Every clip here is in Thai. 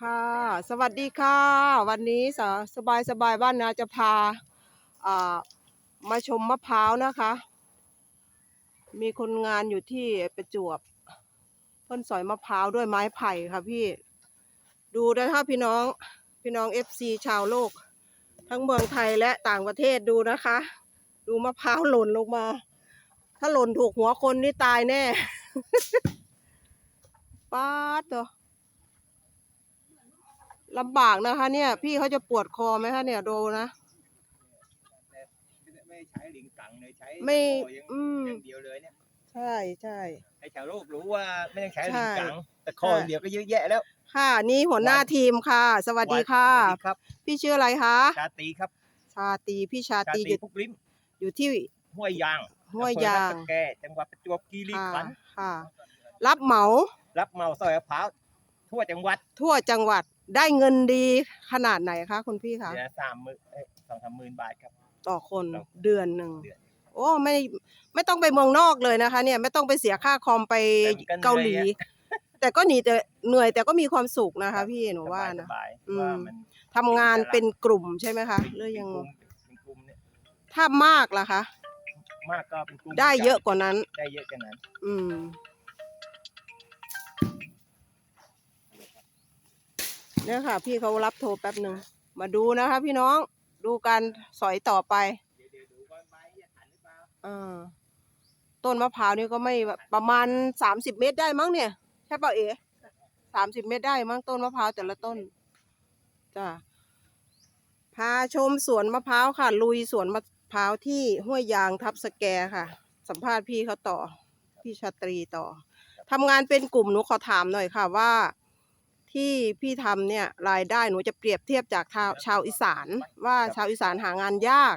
ค่ะ สวัสดีค่ะ วันนี้สสบายสบายบ้านนาจะพาอ่ามาชมมะพร้าวนะคะ มีคนงานอยู่ที่ประจวบเพ่นสอยมะพร้าวด้วยไม้ไผ่ค่ะพี่ ดูนะคะพี่น้อง พี่น้องเอฟซีชาวโลก ทั้งเมืองไทยและต่างประเทศดูนะคะ ดูมะพร้าวหล่นลงมา ถ้าหล่นถูกหัวคนนี่ตายแน่ ป๊าดตัว ลำบากนะคะ เนี่ย พี่เขาจะปวดคอไหมคะเนี่ยดูนะ ไม่ใช้ลิงกังเลยใช้ไม่คออย่างอืม อย่างเดียวเลยเนี่ยใช่ใช่ให้ชาวโลกรู้ว่าไม่ต้องใช้ใช่ลิงกัง แต่คออย่างเดียวก็เยอะแยะแล้วค่ะ นี่หัวหน้าทีมค่ะ สวัสดีค่ะ สวัสดีครับ พี่ชื่ออะไรคะ ชาตรีครับ ชาตรีพี่ชาชาตรีตอรียู่พุกลิ้มอยู่ที่ ห้วยยางห้วยยาง อำเภอรัตนแกจังหวัดประจวบคีรีค่ะขันธ์ค่ะ รับเหมารับเหมาซอยมะพร้าวทั่วจังหวัดทั่วจังหวัด ได้เงินดีขนาดไหนคะคุณพี่คะเดือนละสามหมื่นเอ้ยสองสามหมื่นบาทครับ ต่อคนต่อเดือนหนึ่งเดือน โอ้ไม่ไม่ต้องไปเมืองนอกเลยนะคะ เนี่ยไม่ต้องไปเสียค่าคอมไปแต่มันก็เหนื่อยเกาหลีอะแต่ก็หนีแต่เหนื่อยแต่ก็มีความสุขนะคะ พี่หนูว่าสนะบายๆอืม ว่ามันทำงานเป็นกลุ่มใช่ไหมคะหรือยังเป็นกลุ่มเป็นกลุ่มเนี่ยถ้ามากล่ะคะ มากก็เป็นกลุ่มได้เยอะกว่านั้น ได้เยอะกันนั้น อืม เนี่ยค่ะ พี่เขารับโทรแป๊บหนึ่งมาดูนะคะพี่น้องดูการสอยต่อไปเดี๋ยวเดี๋ยวดูก่อนไปจะทันหรือเปล่าต้นมะพร้าวนี่ก็ไม่ประมาณสามสิบเมตรได้มั้งเนี่ยใช่ป่าเอ๋สามสิบเมตรได้มั้งต้นมะพร้าวแต่ละต้นจ้ะพาชมสวนมะพร้าวค่ะ ลุยสวนมะพร้าวที่ห้วยยางทับสแกค่ะ สัมภาษณ์พี่เขาต่อ พี่ชาตรีต่อทำงานเป็นกลุ่มหนูขอถามหน่อยค่ะว่า ที่พี่ทำเนี่ยรายได้หนูจะเปรียบเทียบจากชาวชาวอีสาน ว่าชาวอีสานหางานยาก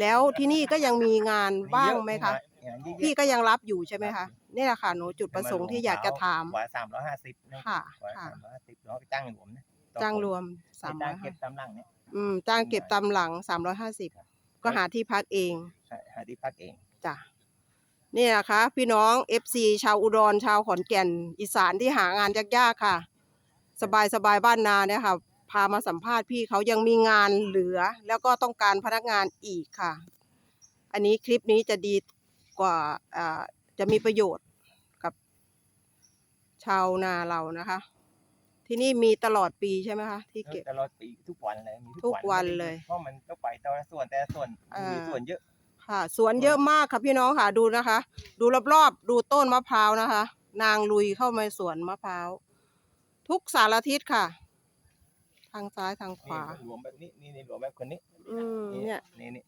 แล้วที่นี่ก็ยังมีงานบ้างไหมคะงานเยอะแยะพี่ก็ยังรับอยู่ใช่ไหมคะนี่แหละค่ะหนูจุดประสงค์ที่อยากจะถามกว่าสามร้อยห้าสิบนะค่ะกว่าค่ะสามร้อยห้าสิบเราไปจ้างรวมนะต่อจ้างคนรวมสามร้จ้าองยเก็บตามหลังเนี่ยอืมจ้างเก็บตามหลังสามร้อยห้าสิบก็หาที่พักเองหาหาที่พักเองจ้ะนี่นะคะพี่น้องเอฟซีชาวอุดรชาวขอนแก่น อีสานที่หางานยากๆค่ะ สบายสบายๆบ้านนาเนี่ยค่ะ พามาสัมภาษณ์พี่เขายังมีงานเหลือ แล้วก็ต้องการพนักงานอีกค่ะ อันนี้คลิปนี้จะดีกว่าอ่าจะมีประโยชน์กับชาวนาเรานะคะ ที่นี่มีตลอดปีใช่ไหมคะที่เก็บตลอดปีทุกวันเลยมีทุกวันเลยเพราะมันต้องไปแต่ละส่วนแต่ละส่วนอ่ามีมีส่วนเยอะค่ะสวนเยอะมากค่ะพี่น้องค่ะดูนะคะ ดูรอบๆดูต้นมะพร้าวนะคะ นางลุยเข้ามาสวนมะพร้าว ทุกสารทิศค่ะ ทางซ้ายทางขนี่วารวมแบบนี้นี่นี่รวมแบบคนนี้อืมเนี่ย นี่นี่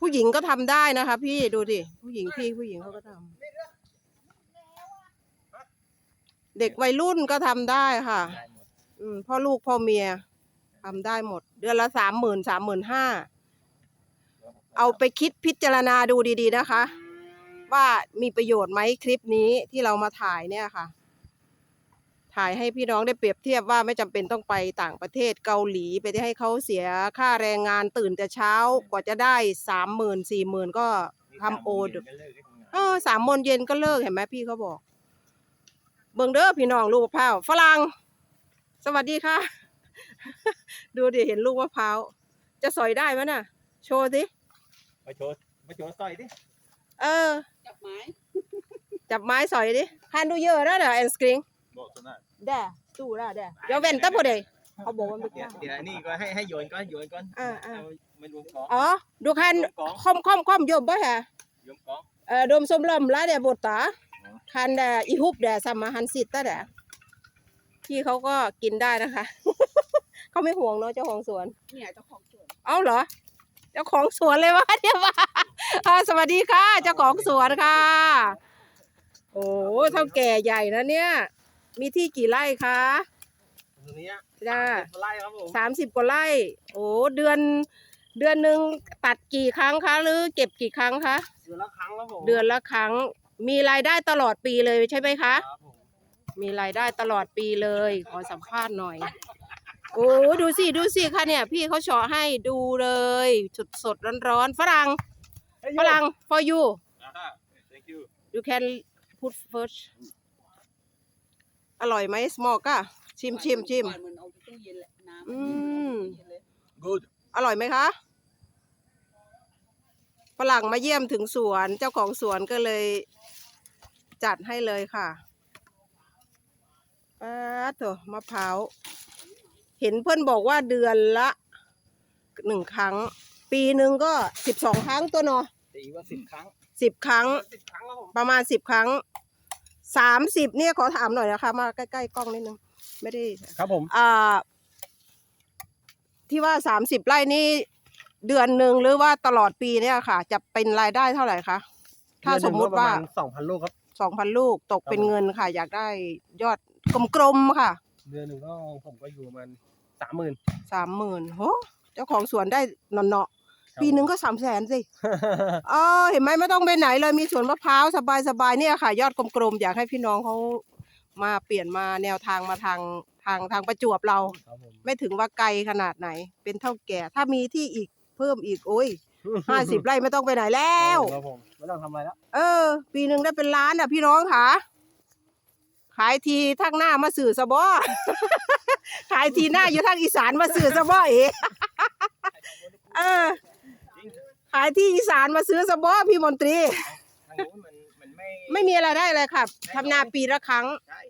ผู้หญิงก็ทำได้นะคะ พี่ดูดิผู้หญิงพี่ผู้หญิงเขาก็ทำเด็กวัยรุ่นก็ทำได้ค่ะ ได้หมดอืมพ่อลูกพ่อเมียทำได้หมด เดือนละสามหมื่นสามหมื่นห้าเอาไปคิดพิจารณาดูดีๆนะคะ ว่ามีประโยชน์ไหมคลิปนี้ที่เรามาถ่ายเนี่ยค่ะ ถ่ายให้พี่น้องได้เปรียบเทียบว่าไม่จำเป็นต้องไปต่างประเทศเกาหลีไปให้เขาเสียค่าแรงงานตื่นแต่เช้ากว่าจะได้สามหมื่นสี่หมื่นก็ทำโอดึกก็เลิกได้ทำงานเออสามโมงเย็นก็เลิกเห็นไหมพี่เขาบอก เบิ่งเด้อพี่น้องลูกมะพร้าวฝรั่งสวัสดีค่ะ ดูดิเห็นลูกมะพร้าวจะสอยได้ไหมน่ะ โชว์สิมาโชว์มาโชว์สร้อยดิเออ จับไม้ จับไม้สอยดิฮันดูเยอะแล้วเด้อแอนสกริง บอกตัวนั้นแด่ตู้ละแด่เดี๋ยวเว้นแตะพอดีเขาบอกว่าไม่กเดี๋ยวล้าเดี๋ยวอันนี้ก็ให้ให้โยนก่อนโยนก่อนอ่าอ่าเอามารวมของอ๋อดูคันรวมของคอมคอมคอมยมบ่ฮะรวมของ เออดมสมลมละเดี๋ยวบทตาคันแดอีฮุบแดซัมมาฮันสิตตะแดพี่เขาก็กินได้นะคะ เขาไม่ห่วงเนาะเจ้าของสวน เนี่ยเจ้าของสวนเอ้าเหรอ เจ้าของสวนเลยวะเนี่ยว่าอ่าสวัสดีค่ะ เจ้าของสวนค่ะ โอ้เท่าแก่ใหญ่นะเนี่ย มีที่กี่ไร่คะตรงนี้จ้าไล่ครับผมสามสิบกว่าไร่ โอ้เดือน เดือนหนึ่งตัดกี่ครั้งคะหรือเก็บกี่ครั้งคะ เดือนละครั้งครับผมเดือนละครั้ง มีรายได้ตลอดปีเลยใช่ไหมคะ ครับผมมีรายได้ตลอดปีเลย ขอสัมภาษณ์หน่อย โอ้ดูสิดูสิค่ะเนี่ย พี่เขาเฉาะให้ดูเลยสดสดร้อนร้อนๆฝรั่งฝรั่ง for you อ่า thank you you can put first อร่อยไหม smoke อะชิมชิมชิมก่อนมันเอาไปตู้เย็นแหละน้ำอืมตู้เย็นเลย good อร่อยไหมคะฝรั่งมาเยี่ยมถึงสวนเจ้าของสวนก็เลย จัดให้เลยค่ะป้าดโถมะพร้าว เห็นเพื่อนบอกว่าเดือนละหนึ่งครั้ง ปีหนึ่งก็สิบสองครั้งตัวเนาะตีว่าสิบครั้งสิบครั้ง สิบครั้งครับผมประมาณสิบครั้ง สามสิบเนี่ยขอถามหน่อยนะคะ มาใกล้ๆกล้องนิดนึงไม่ได้ครับผมอ่าที่ว่าสามสิบไร่นี่เดือนหนึ่งหรือว่าตลอดปีเนี่ยค่ะ จะเป็นรายได้เท่าไหร่คะถ้าสมมุติว่าสองพันลูกครับสองพันลูกตกเป็นครับผมเงินค่ะ อยากได้ยอดกลมๆค่ะ เดือนหนึ่งก็ผมก็อยู่ประมันสามหมื่นสามหมื่นโหเจ้าของสวนได้เนาะๆ ปีหนึ่งก็สามแสนสิเออเห็นไหมไม่ต้องไปไหนเลยมีสวนมะพร้าวสบายๆเนี่ยค่ะ ยอดกลมๆอยากให้พี่น้องเขามาเปลี่ยนมาแนวทางมาทางทางทางประจวบเราครับผมไม่ถึงว่าไกลขนาดไหน เป็นเท่าแก่ ถ้ามีที่อีกเพิ่มอีกโอ้ยห้าสิบไร่ไม่ต้องไปไหนแล้วครับผมไม่ต้องทำอะไรแล้วเออ ปีหนึ่งได้เป็นล้านอะพี่น้องค่ะ ขายทีทางหน้ามาสื่อสะบอขายทีหน้าอยู่ทางอีสานมาสื่อสะบอเอ๋เออ ขายที่อีสานมาซื้อสะบอพี่มนตรี ทางนู้นมันมันไม่ไม่มีอะไรได้เลยค่ะทำนาปีละครั้ง ใช่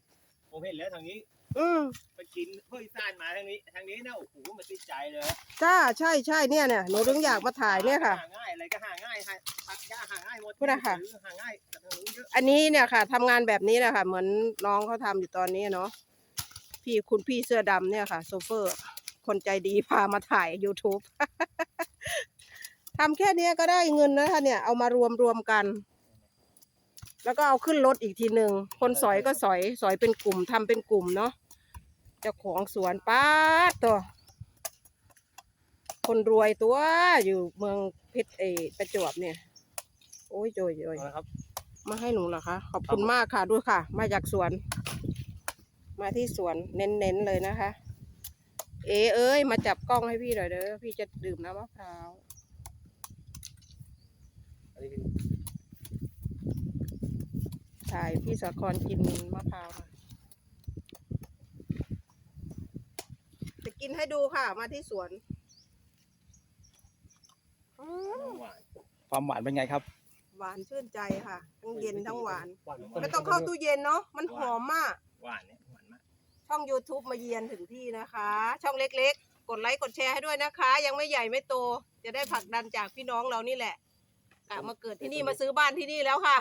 ผมเห็นแล้วทางนี้อืมไปกินเพื่ออีสานมาทางนี้ ทางนี้เนี่ยโอ้โหมันติดใจเลยจ้าใช่ใช่เนี่ยเนี่ยหนูถึงอยากมาถ่ายเนี่ยค่ะ หาง่ายอะไรก็หาง่ายหาตัดหญ้าหาง่ายหมดพูดอะค่ะซื้อหาง่ายแต่ทางนู้นเยอะอันนี้เนี่ยค่ะทำงานแบบนี้แหละค่ะ เหมือนน้องเขาทำอยู่ตอนนี้เนาะพี่คุณพี่เสื้อดำเนี่ยค่ะ โซเฟอร์ คนใจดีพามาถ่าย YouTube ทำแค่เนี้ยก็ได้เงินนะคะเนี่ยเอามารวมรวมกัน แล้วก็เอาขึ้นรถอีกทีหนึ่งคนสอยก็สอยสอยเป็นกลุ่มทำเป็นกลุ่มเนาะเจ้าของสวนป้าดตัว คนรวยตัวอยู่เมืองเพชรเออประจวบเนี่ย โอ้ยโจยโจยนะครับมาให้หนูเหรอคะ ขอบคุณครับผมมากค่ะด้วยค่ะ มาจากสวน มาที่สวนเน้นๆเลยนะคะ เอเอ้ย มาจับกล้องให้พี่หน่อยเด้อพี่จะดื่มน้ำมะพร้าว อันนี้คือถ่ายพี่สาครกินมะพร้าวค่ะจะกินให้ดูค่ะ มาที่สวนอืมหวานความหวานเป็นไงครับ หวานชื่นใจค่ะทั้งเย็นทั้งหวาน หวานไม่ต้องเข้าตู้เย็นเนาะมันหอมมาก หวานเนี่ยหวานมากช่อง YouTube มาเยือนถึงที่นะคะ ช่องเล็กๆ กดไลค์กดแชร์ให้ด้วยนะคะ ยังไม่ใหญ่ไม่โต จะได้ผลักดันจากพี่น้องเรานี่แหละ กะมาเกิดที่นี่มาซื้อบ้านที่นี่แล้วค่ะ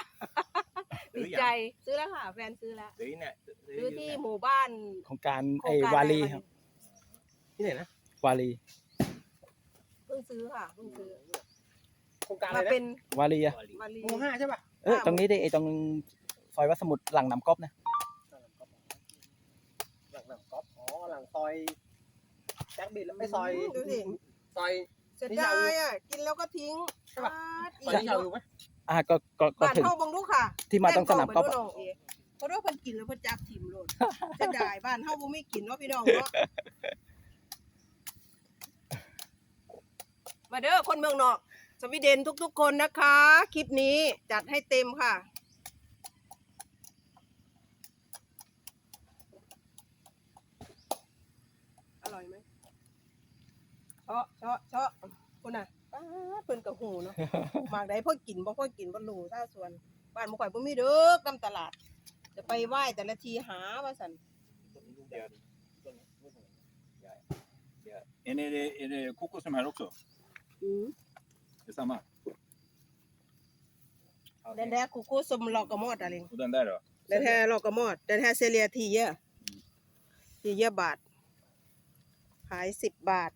ดีใจซื้อแล้วค่ะ แฟนซื้อแล้วซื้อเนี่ยซื้อที่หมู่บ้านโครงการโครไอ้งการวาอะไรลีวะครับที่ไหนนะวาลีเพิ่งซื้อค่ะเพิ่งซื้อโครงการอะไรมานะเป็นวาลีอะวาลี หมู่ห้าใช่ป่ะเออตรงนี้ได้ไอ้ตรงซอยวัดสมุทรหลังน้ำก๊อบนะหลังหลังก๊อฟอ๋อหลังซอยแจ็คบิดแล้วไม่ซอยดูสิ ซอย เสียดายอะกินแล้วก็ทิ้งใช่ปะปา ดซอยนี้ยาวอยู่ไหมอะก็ก็ก็บ้านถึง เฮาบังลูกค่ะที่มาตรงสนามก๊อฟแป้อะงไปดูน้องเอ๋เพราะว่าเพิ่นกินแล้วเพิ่นจับถิ่มโลดเสียดายบ้านเฮาบ่มีกินเนาะพี่น้องเนาะมาเด้อคนเมืองนอก สวีเดนทุกๆคนนะคะ คลิปนี้จัดให้เต็มค่ะ อร่อยไหมเชาะเชาะเชาะคุณน่ะ ป้าดเพิ่นกับหูเนาะหมากใดพ่อกินบ่พ่อกินบ่รู้ถ้าส่วนบ้านบ่ข่อยบ่มีเด้อตามตลาด จะไปไหว้แต่ละทีหาว่าซั่น En är det, är det kokos som här också? อือ Det är samma? แดนๆกูกูสมลอกกะมอดอะไร Och den där då? เดนแท้ลอกกะมอดเดนแท้เซเลียทีเยอะทีเยอะบาทขายสิบบาท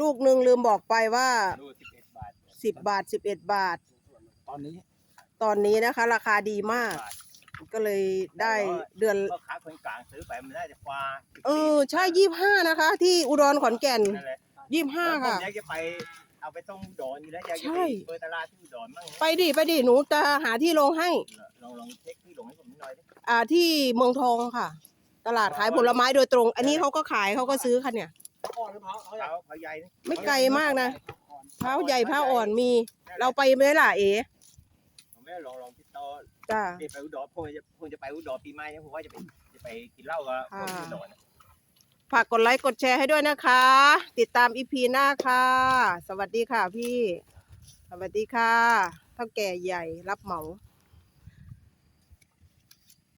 ลูกหนึ่งลืมบอกไปว่าดูสิบเอ็ดบาทสิบบาทสิบเอ็ดบาท ตอนนี้ตอนนี้นะคะ ราคาดีมาก ก็เลยได้เดือนพ่อค้าคนกลางซื้อไปมันน่าจะกว่าเออใช่ยี่ห้านะคะ ที่อุดรขอนแก่นนั่นแหละยี่ห้าค่ะ ผมอยากจะไปเอาไปส่งอุดอนอยู่แล้วอยากจะใช่ ไปเปิดตลาดที่อุดรมั่งไปดิไปดิหนูจะหาที่ลงให้ ลองลองเช็คที่หลงให้ผมหน่อยดิอ่าที่เมืองทองค่ะ ตลาดขายผลไม้โดยตรง อันนี้เขาก็ขายเขาก็ซื้อค่ะเนี่ย อ่อนหรือเปล่าเขาเขาใหญ่นี่ไม่ไกลมากนะเท้าใหญ่เท้าอ่อนมี เราไปไหมล่ะเอ๋ผมไม่ลองลองติดต่อจ้าไปอุดรผมจะผมจะไปอุดรปีใหม่เนี่ยผมว่าจะไปจะไปกินเหล้ากับคนที่อุดรนะ ฝากกดไลค์กดแชร์ให้ด้วยนะคะ ติดตามอีพีหน้าค่ะ สวัสดีค่ะพี่ สวัสดีค่ะเท่าแก่ใหญ่รับเหมาค